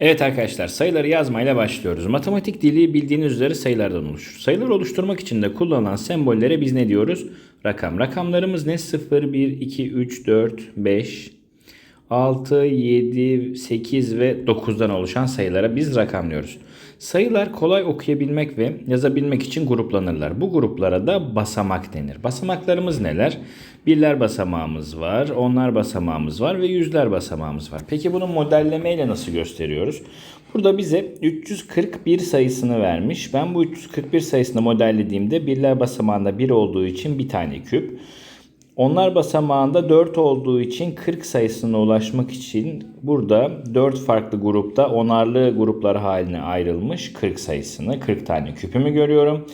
Evet arkadaşlar sayıları yazmayla başlıyoruz. Matematik dili bildiğiniz üzere sayılardan oluşur. Sayılar oluşturmak için de kullanılan sembollere biz ne diyoruz? Rakam. Rakamlarımız ne? 0, 1, 2, 3, 4, 5, 6, 7, 8 ve 9'dan oluşan sayılara biz rakam diyoruz. Sayılar kolay okuyabilmek ve yazabilmek için gruplanırlar. Bu gruplara da basamak denir. Basamaklarımız neler? Birler basamağımız var, onlar basamağımız var ve yüzler basamağımız var. Peki bunu modellemeyle nasıl gösteriyoruz? Burada bize 341 sayısını vermiş. Ben bu 341 sayısını modellediğimde birler basamağında 1 olduğu için bir tane küp. Onlar basamağında 4 olduğu için 40 sayısına ulaşmak için burada 4 farklı grupta onarlı gruplar haline ayrılmış 40 sayısını 40 tane küpümü görüyorum.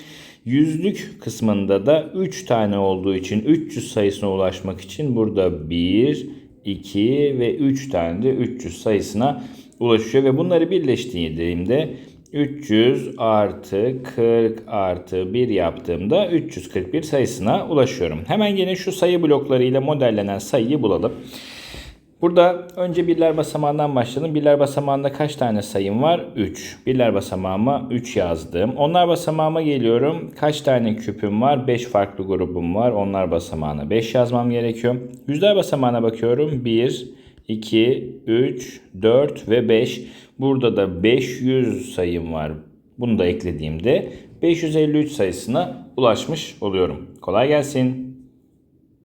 Yüzlük kısmında da 3 tane olduğu için 300 sayısına ulaşmak için burada 1, 2 ve 3 tane de 300 sayısına ulaşıyor ve bunları birleştirdiğimde 300 artı 40 artı 1 yaptığımda 341 sayısına ulaşıyorum. Hemen yine şu sayı bloklarıyla modellenen sayıyı bulalım. Burada önce birler basamağından başlayalım. Birler basamağında kaç tane sayım var? 3. Birler basamağıma 3 yazdım. Onlar basamağıma geliyorum. Kaç tane küpüm var? 5 farklı grubum var. Onlar basamağına 5 yazmam gerekiyor. Yüzler basamağına bakıyorum. 1, 2, 3, 4 ve 5. Burada da 500 sayım var. Bunu da eklediğimde 553 sayısına ulaşmış oluyorum. Kolay gelsin.